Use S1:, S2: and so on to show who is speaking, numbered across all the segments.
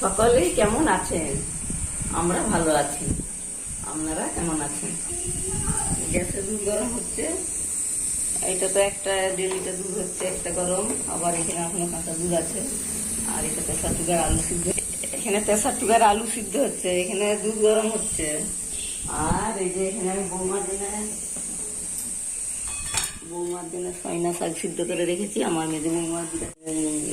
S1: সকলেই কেমন আছেন? আমরা ভালো আছি। আপনারা কেমন আছেন? গ্যাসে দুধ গরম হচ্ছে। এটা তো একটা দেড় লিটার দুধ হচ্ছে একটা গরম। আবার এখানে এখনও কাঁচা দুধ আছে। আর এটা তেসার টুকার আলু সিদ্ধ। এখানে তেসার টুকার আলু সিদ্ধ হচ্ছে। এখানে দুধ গরম হচ্ছে। আর এই যে এখানে আমি বৌমার জন্য বৌমার জন্য সয়না শাক সিদ্ধ করে রেখেছি আমার মেজে বৌমার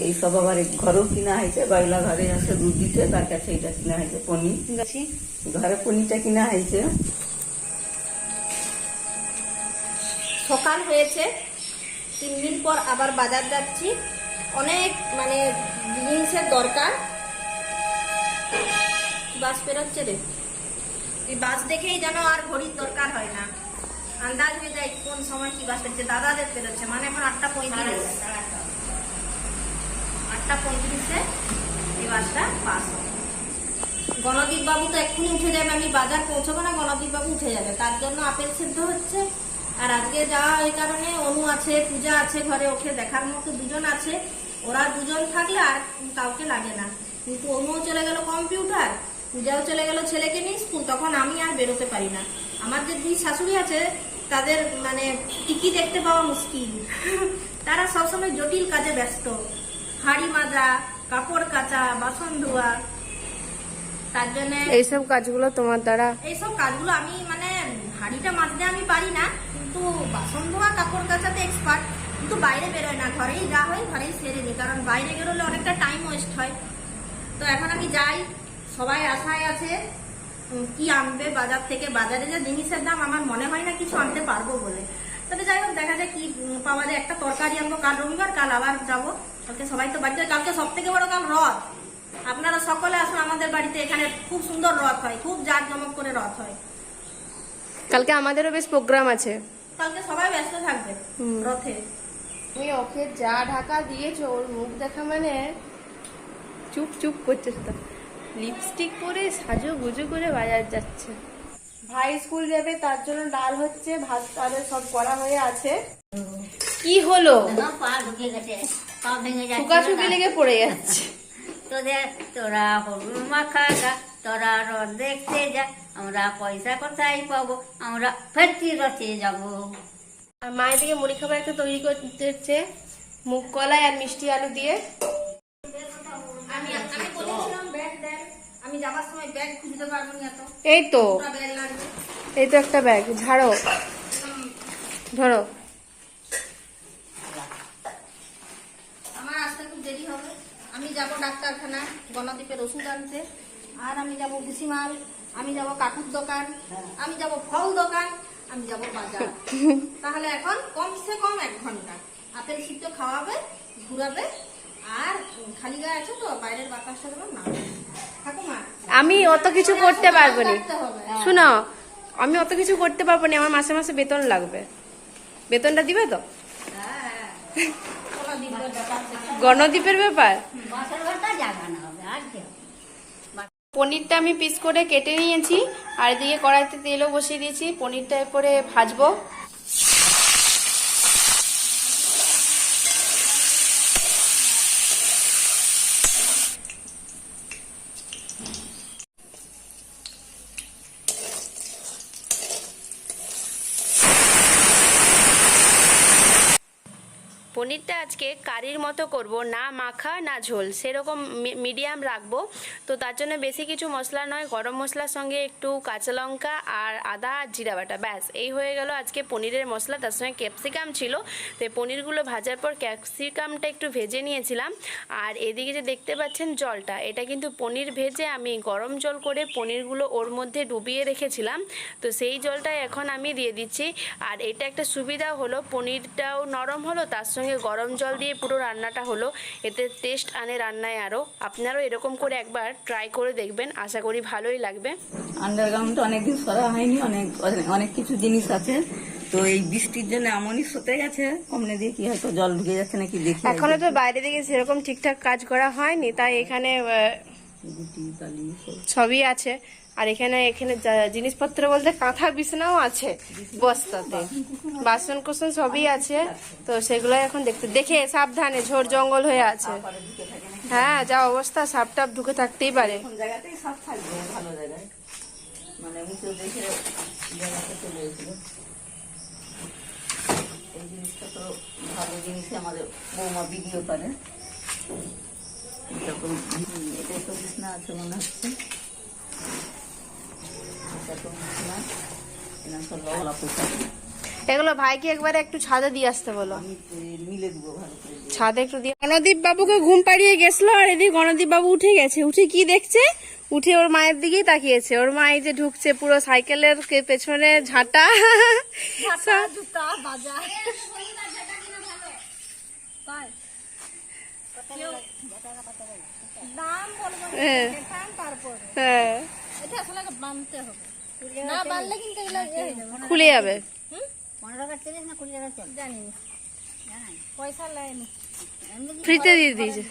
S1: এই সব আবার ঘরেও কিনা হয়েছে বাইলা ঘরে আছে দুধ দিতে তার কাছে এটা কিনা হয়েছে পনির। ঘরে পনিরটা কিনা হয়েছে।
S2: সকাল হয়েছে তিন দিন পর আবার বাজার যাচ্ছি। অনেক মানে জিনিসের দরকার। বাস পেরোচ্ছে রে। এই বাস দেখেই যেন আর ঘড়ির দরকার হয় না। আন্দাজ হয়ে যায় কোন সময় কি বাস পেরোচ্ছে দাদাদের পেরোচ্ছে মানে এখন আটটা পঁয়ত্রিশ। আটটা পঁয়ত্রিশে এই বাসটা পাস গণদীপ বাবু তো এক্ষুনি উঠে যাবে, আমি বাজার পৌঁছবো না গণদীপ বাবু উঠে যাবে। তার জন্য আপেল সিদ্ধ হচ্ছে। আর আজকে যাওয়া ওই কারণে অনু আছে, পূজা আছে ঘরে, ওকে দেখার মতো দুজন আছে। ওরা দুজন থাকলে আর কাউকে লাগে না। কিন্তু অনুও চলে গেল কম্পিউটার, পূজাও চলে গেল ছেলেকে নিয়ে স্কুল, তখন আমি আর বেরোতে পারি না। আমার যে দুই শাশুড়ি আছে তাদের মানে টিকি দেখতে পাওয়া মুশকিল। তারা সবসময় জটিল কাজে ব্যস্ত। হাড়ি মাজা কাপড় কাচা বাসন ধোয়া। তার জন্য
S3: এইসব কাজগুলো তোমার দ্বারা
S2: এইসব কাজগুলো আমি মানে হাঁড়িটা মাজতে আমি পারি না কিন্তু বাসন ধোয়া কাপড় কাচাতে এক্সপার্ট কিন্তু বাইরে বেরোয় না ঘরেই যা হয় ঘরেই সেরে নিই কারণ বাইরে বেরোলে অনেকটা টাইম ওয়েস্ট হয়। তো এখন আমি যাই সবাই আশায় আছে। কি আনবে বাজার থেকে? বাজারে যে জিনিসের দাম আমার মনে হয় না কিছু আনতে পারব বলে। তবে যাই হোক দেখা যায় কি পাওয়া যায়। একটা তরকারি আনব কাল রবিবার কাল আবার যাব। কালকে সবাই তো বাড়িতে কালকে সব থেকে বড় কাল রথ। আপনারা সকলে আসুন আমাদের বাড়িতে এখানে খুব সুন্দর রথ হয় খুব জাঁকজমক করে রথ হয়।
S3: কালকে আমাদেরও বেশ প্রোগ্রাম আছে।
S2: কালকে সবাই ব্যস্ত থাকবে রথে।
S3: তুমি ওকে যা ঢাকা দিয়েছ ওর মুখ দেখা মানে চুপ চুপ করছে। তো লিপস্টিক পরে সাজু গুজু করে বাজার যাচ্ছে। ভাই স্কুল যাবে তার জন্য ডাল হচ্ছে ভাত তাদের সব করা হয়ে আছে। কি হলো?
S4: পা ঢুকে গেছে পা ভেঙে যাচ্ছে
S3: ফুকা ছুকি লেগে পড়ে যাচ্ছে।
S4: তোদের তোরা হলুদ মাখা যা তোরা রথ দেখতে যা আমরা পয়সা কোথায় পাবো আমরা ফেরতি রথে যাব।
S3: আর মায়ের দিকে মুড়ি খাবার একটা তৈরি করতে মুগ কলাই আর মিষ্টি আলু দিয়ে
S2: আমি আমি বলেছিলাম ব্যাগ দেন আমি যাবার সময় ব্যাগ খুঁজতে পারব না এত
S3: এই তো। এই তো একটা ব্যাগ ঝাড়ো ধরো।
S2: আমার আসতে খুব দেরি হবে। আমি যাব ডাক্তারখানা গণদ্বীপের ওষুধ আনতে। আর আমি যাব ভুসিমাল আমি যাব কাকুর দোকান আমি যাব ফল দোকান আমি যাব বাজার। তাহলে এখন কমসে কম এক ঘণ্টা। আপেল সিদ্ধ খাওয়াবে ঘুরাবে আর খালি গায়ে আছে তো বাইরের বাতাসটা দেবেন না ঠাকুমা
S3: আমি অত কিছু করতে পারব না। শোনো আমি অত কিছু করতে পারব না আমার মাসে মাসে বেতন লাগবে। বেতনটা দিবে তো?
S2: গণদ্বীপের ব্যাপার? থেকে।
S3: গণদ্বীপের ব্যাপার? পনিরটা আমি পিস করে কেটে নিয়েছি আর এদিকে কড়াইতে তেলও বসিয়ে দিয়েছি পনিরটা এরপরে ভাজবো। পনিরটা আজকে কারির মতো করব, না মাখা, না ঝোল। সেরকম মিডিয়াম রাখব। তো তার জন্য বেশি কিছু মশলা নয়, গরম মশলার সঙ্গে একটু কাঁচা লঙ্কা আর আদা আর জিরা বাটা, ব্যাস। এই হয়ে গেল আজকে পনিরের মশলা। তার সঙ্গে ক্যাপসিকাম ছিল। তো পনিরগুলো ভাজার পর ক্যাপসিকামটা একটু ভেজে নিয়েছিলাম। আর এদিকে যে দেখতে পাচ্ছেন জলটা, এটা কিন্তু পনির ভেজে আমি গরম জল করে পনিরগুলো ওর মধ্যে ডুবিয়ে রেখেছিলাম। তো সেই জলটা এখন আমি দিয়ে দিচ্ছি। আর এটা একটা সুবিধা হলো, পনিরটাও নরম হলো, তার সঙ্গে গরম জল দিয়ে পুরো রান্নাটা হলো। এতে টেস্ট আনে রান্নায় আরও আপনারাও এরকম করে একবার ট্রাই করে দেখবেন। আশা করি ভালোই লাগবে।
S1: আন্ডারগ্রাউন্ড অনেকদিন সরা হয়নি অনেক অনেক কিছু জিনিস আছে। তো এই বৃষ্টির জন্য এমনই সতে গেছে কমনে দিয়ে কি হয়তো জল ঢুকে যাচ্ছে নাকি দেখি
S3: এখনও তো বাইরে থেকে সেরকম ঠিকঠাক কাজ করা হয়নি তাই এখানে সবই আছে। আর এখানে এখানে জিনিসপত্র বলতে কাঁথা বিছানাও আছে বস্তাতে। বাসন কোসন সবই আছে। তো সেগুলো এখন দেখতে, দেখে সাবধানে ঝোড় জঙ্গল হয়ে আছে। হ্যাঁ যা অবস্থা সাপ টাপ ঢুকে থাকতেই পারে
S1: মানে করে। এটা তো বিছনা আছে মনে হচ্ছে এটা তো বিছনা এরকম তো লওয়া পোশাক
S3: এগুলো ভাইকে একবারে একটু ছাদে দিয়ে আসতে বলো। ছাদে একটু দিয়ে গণদীপ বাবুকে ঘুম পাড়িয়ে গেছিল আর এদিকে গণদীপ বাবু উঠে গেছে। উঠে কি দেখছে? উঠে ওর মায়ের দিকেই তাকিয়েছে। ওর মা এই যে ঢুকছে পুরো সাইকেলের পেছনে ঝাঁটা। হ্যাঁ। হ্যাঁ।
S2: এটা আসলে বানতে হবে। না কিন্তু
S3: খুলে যাবে। ফ্রিতে দিয়ে দিয়েছে।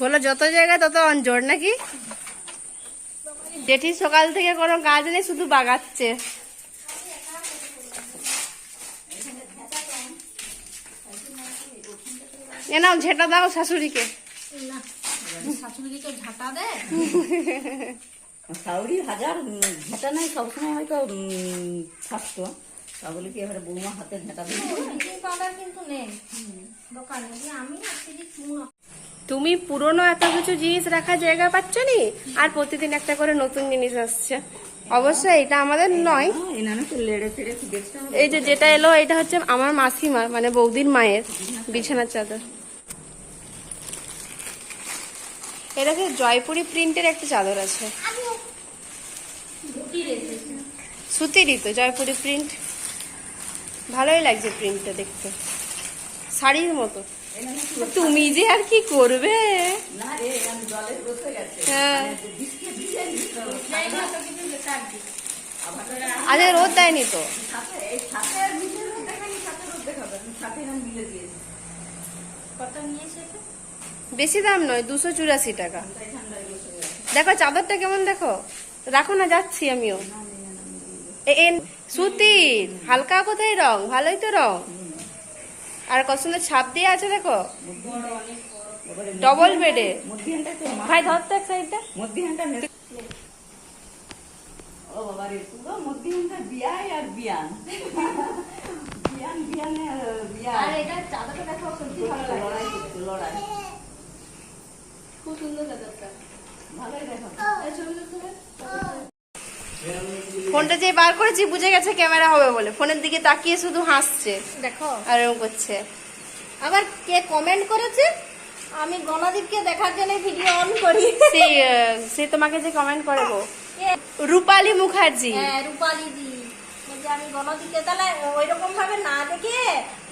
S3: বলো যত জায়গায় তত অঞ্জর নাকি? জেঠি সকাল থেকে কোনো কাজ নেই শুধু বাগাচ্ছে। এ নাও ঝেটা দাও শাশুড়িকে।
S2: শাশুড়িকে ঝাঁটা দেয়
S1: সাউরি হাজার ঘেটা নাই সবসময় হয়তো থাকতো। তা বলে কি এবারে বৌমা হাতে ঘেটা
S2: কিন্তু নেই। দোকানে আমি
S3: তুমি পুরনো এত কিছু জিনিস রাখার জায়গা পাচ্ছ নি আর প্রতিদিন একটা করে নতুন জিনিস আসছে। অবশ্যই এটা আমাদের নয়। এই যে যেটা এলো এটা হচ্ছে আমার মাসিমার মানে বৌদির মায়ের বিছানার চাদর। এটাকে জয়পুরি প্রিন্টের একটা চাদর আছে? সুতিরই তো জয়পুরি প্রিন্ট ভালোই লাগছে প্রিন্টটা দেখতে। শাড়ির মতো। তুমি যে আর কি করবে?
S1: না রে আমি জলে বসে গেছে।
S3: হ্যাঁ। আজ রোদ দেয়নি তো?
S1: আর
S3: বেশি দাম নয় দুশো চুরাশি টাকা। দেখো চাদরটা কেমন দেখো? রাখো না যাচ্ছি আমিও। সুতির হালকা কোথায় রং? ভালোই তো রং। আর কত সুন্দর ছাপ দিয়ে আছে দেখো। ডবল বেডে ভাই ধর তো এক সাইডটা।
S1: ও বাবা রে পুরো মধ্যিখানটা বিয়াই আর বিয়ান। বিয়ান বিয়ানে আর
S2: আর এটা চাদরটা দেখো সত্যি ভালো লাগে।
S1: লড়াই
S2: খুব সুন্দর চাদরটা।
S1: ভালোই দেখো।
S2: এই
S3: ফোনটা যে বার করেছি বুঝে গেছে ক্যামেরা হবে বলে। ফোনের দিকে তাকিয়ে শুধু হাসছে।
S2: দেখো।
S3: আর এরকম করছে।
S2: আবার কে কমেন্ট করেছে? আমি গণদীপকে দেখার জন্য ভিডিও অন করি।
S3: সেই আহ, সে তোমাকে যে কমেন্ট করে গো। রূপালী মুখার্জি।
S2: হ্যাঁ রূপালি দি। বলছে আমি গণদীপকে তাহলে ওই রকম ভাবে না দেখে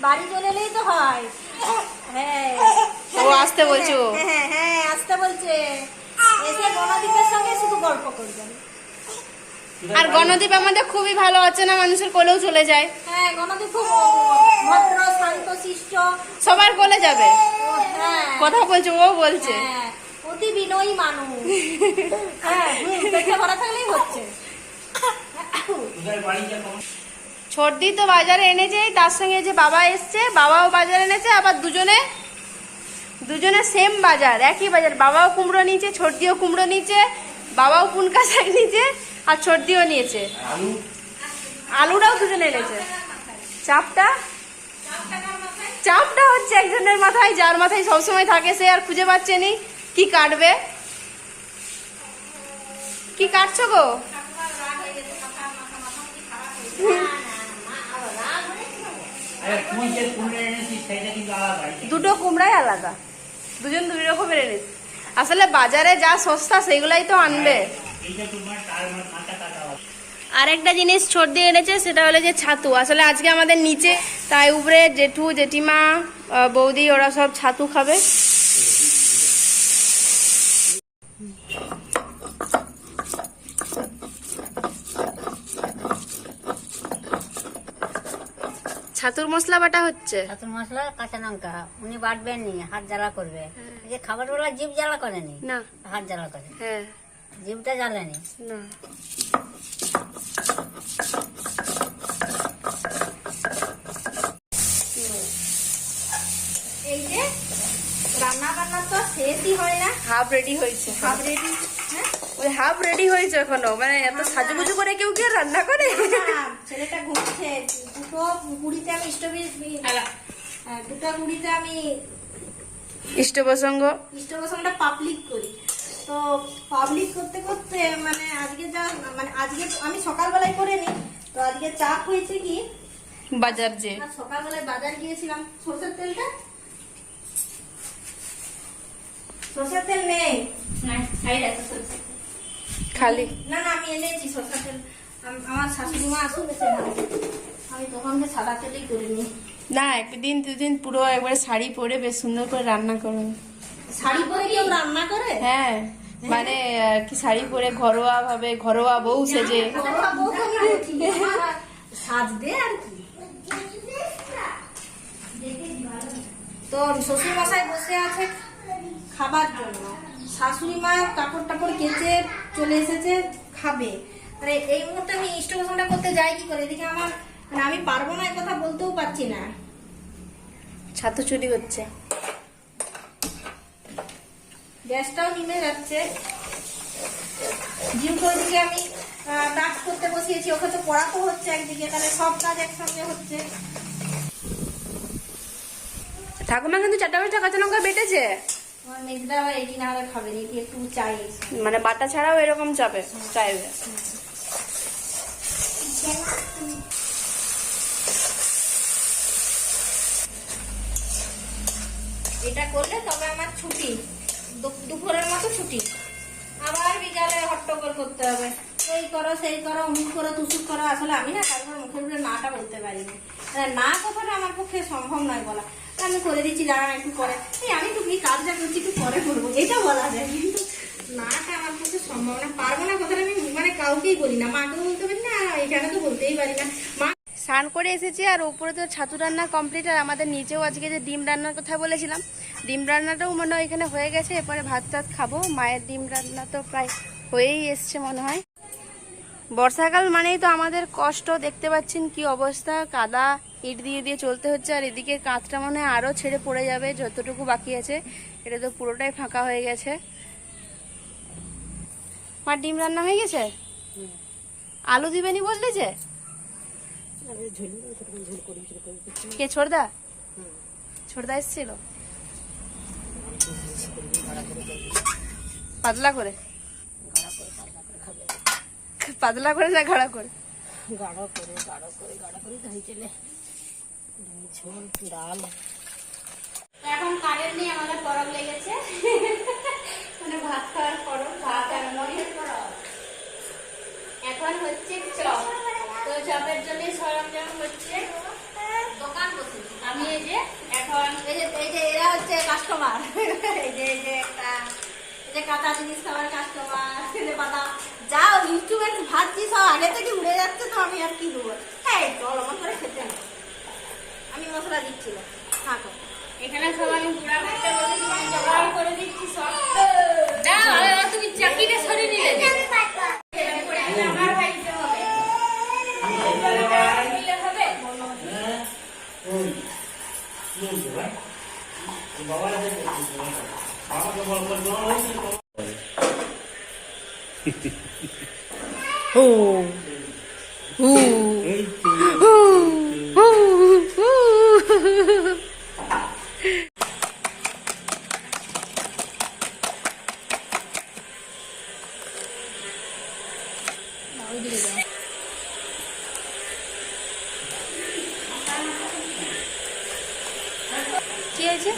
S2: বাড়ি চলে এলেই তো হয়। হ্যাঁ।
S3: ও আসতে বলছো
S2: হ্যাঁ হ্যাঁ, হ্যাঁ আসতে বলছে। এসে গণদীপের সঙ্গে শুধু গল্প করবেন
S3: আর গণদীপ আমাদের খুবই ভালো অচেনা মানুষের কোলেও চলে যায়।
S2: হ্যাঁ গণদীপ খুব ভদ্র শান্ত শিষ্ট।
S3: সবার কোলে যাবে।
S2: হ্যাঁ।
S3: কথা বলছে ও বলছে।
S2: হ্যাঁ অতি বিনয়ী মানুষ। হ্যাঁ পেটে ভরা থাকলেই হচ্ছে।
S3: ছর্দি তো বাজারে এনেছে তার সঙ্গে যে বাবা এসছে বাবাও বাজারে এনেছে আবার দুজনে দুজনে সেম বাজার একই বাজার। বাবাও কুমড়ো নিয়েছে ছর্দিও কুমড়ো নিয়েছে বাবাও পুনকা শাক নিয়েছে আর ছর্দিও নিয়েছে। আলুটাও দুজনে এনেছে। চাপটা? চাপটা হচ্ছে একজনের মাথায় যার মাথায় সবসময় থাকে সে আর খুঁজে পাচ্ছে নি। কি কাটবে? কি কাটছো গো? দুটো কুমড়াই আলাদা। দুজন দুই রকমের এনেছে। আসলে বাজারে যা সস্তা সেগুলাই তো আনবে।
S5: মানে
S3: আরেকটা জিনিস ছোট দিয়ে এনেছে সেটা হলো যে ছাতু। আসলে আজকে আমাদের নিচে তাই উপরে জেঠু জেঠিমা বৌদি ওরা সব ছাতু খাবে। ছাতুর মশলা বাটা হচ্ছে?
S4: ছাতুর মশলা কাঁচা লঙ্কা। উনি বাটবেন নি হাত জ্বালা করবে। যে খাবার বেলা জিভ জ্বালা করেনি
S3: না।
S4: হাত জ্বালা করে।
S3: হ্যাঁ।
S4: জিভটা জ্বালেনি।
S3: না।
S2: এই যে রান্না বান্না তো শেষ হয় না।
S3: হাফ রেডি হয়েছে।
S2: হাফ রেডি হ্যাঁ?
S3: ওই হাফ রেডি হয়েছে এখনও। মানে এত সাজুগুজু করে কেউ কি আর রান্না করে?
S2: ছেলেটা ঘুরছে। দুটো কুড়িতে আমি স্টোভে হ্যাঁ, দুটো কুড়িতে আমি
S3: ইষ্টপ্রসঙ্গ
S2: ইষ্টপ্রসঙ্গটা পাবলিক করি। তো পাবলিক করতে করতে মানে আজকে যা মানে আজকে আমি সকালবেলায় করে নিই। তো আজকে চাপ হয়েছে কি?
S3: বাজার যে।
S2: সকালবেলায় বাজার গিয়েছিলাম। সরষের তেলটা? সরষের তেল নেই।
S3: খালি।
S2: না না আমি এনেছি সরষের তেল। আমার শাশুড়ি মা আসুন আমি তখনকে সাদা তেলেই করে নিই।
S3: না একদিন দুদিন পুরো একবারে শাড়ি পরে বেশ সুন্দর করে রান্না করুন
S2: শাড়ি পরে কেউ রান্না করে?
S3: হ্যাঁ মানে আর কি শাড়ি পরে ঘরোয়া ভাবে ঘরোয়া বউ সেজে।
S2: সাজবে আর কি। তো শ্বশুর মশাই বসে আছে খাবার জন্য। শাশুড়ি মা কাপড় টাপড় কেচে চলে এসেছে খাবে। মানে এই মুহূর্তে আমি ইষ্টপ্রসঙ্গটা করতে যাই কি করে? এদিকে আমার মানে আমি পারব না কথা বলতেও পারছি না।
S3: ছাতু চুরি হচ্ছে।
S2: গ্যাসটাও নিমে যাচ্ছে। যেহেতু ওইদিকে আমি নাচ করতে বসিয়েছি ওকে তো পড়াতে হচ্ছে একদিকে তাহলে সব কাজ একসঙ্গে হচ্ছে।
S3: ঠাকুমা কিন্তু চারটা পাঁচটা কাঁচা লঙ্কা বেটেছে।
S2: মেজদা আবার এটি না হলে খাবে না এটি একটু চাই।
S3: মানে বাটা ছাড়াও এরকম চাপে চাইবে
S2: এটা করলে তবে আমার ছুটি দু- দুপুরের মতো ছুটি আবার বিকালে হট্টগোল করতে হবে এই করো সেই করো অমুক করো তুসুক করো, আসলে আমি না কারোর মুখের উপরে নাটা বলতে পারি না মানে কথাটা আমার পক্ষে সম্ভব নয় বলা। আমি করে দিচ্ছি দাঁড়ান একটু পরে। এই আমি তো কি কাজটা করছি, একটু পরে করব, এটা বলা যায়। কিন্তু নাটা আমার পক্ষে সম্ভব না, পারব না কথাটা আমি মানে কাউকেই বলি না। মাকেও বলতে পারি না, আর এখানে তো বলতেই পারি না। মা
S3: স্নান করে এসেছি, আর উপরে তো ছাতু রান্না কমপ্লিট আর আমাদের নিচেও আজকে যে ডিম রান্নার কথা বলেছিলাম, ডিম রান্নাটাও মনে হয় এখানে হয়ে গেছে। এরপরে ভাত টাত খাব। মায়ের ডিম রান্না তো প্রায় হয়েই এসছে মনে হয়। বর্ষাকাল মানেই তো আমাদের কষ্ট দেখতে পাচ্ছেন কি অবস্থা কাদা ইট দিয়ে দিয়ে চলতে হচ্ছে আর এদিকে কাঁচটা মনে হয় আরও ছেড়ে পড়ে যাবে যতটুকু বাকি আছে এটা তো পুরোটাই ফাঁকা হয়ে গেছে। মার ডিম রান্না হয়ে গেছে? আলু দিবেনি বললে যে? কে ছোড়দা ছোড়দা এসেছিল। পাতলা করে। পাতলা করে না গাঢ়া করে?
S1: গাঢ় করে গাঢ় করে গাঢ় করে চলে ঝোল, ডাল।
S2: এখন কারেন্ট নেই আমাদের পরব লেগেছে। মানে ভাত খাওয়ার পরব, ভাত আর মরিচের পরব। এখন হচ্ছে চপ। তো চপের জন্য সরঞ্জাম হচ্ছে দোকান বসেছি। আমি এই যে এখন এই যে এই যে এরা হচ্ছে কাস্টমার এই যে এই যে একটা এই যে কাঁচা জিনিস খাবার কাস্টমার পাতা যাও ইউটিউবে ভাবছি সব আগে থেকে উড়ে যাচ্ছে তো আমি আর কি দেবো হ্যাঁ চল আমার করে খেতে হবে। আমি মশলা দিচ্ছি না থাকো এখানে সব আমি গুঁড়া করতে বলেছি আমি জোগাড় করে দিচ্ছি সব দাও তুমি চাকিটা সরিয়ে নিলে আমার ভাইতে হবে দিলে হবে
S3: কি হয়েছে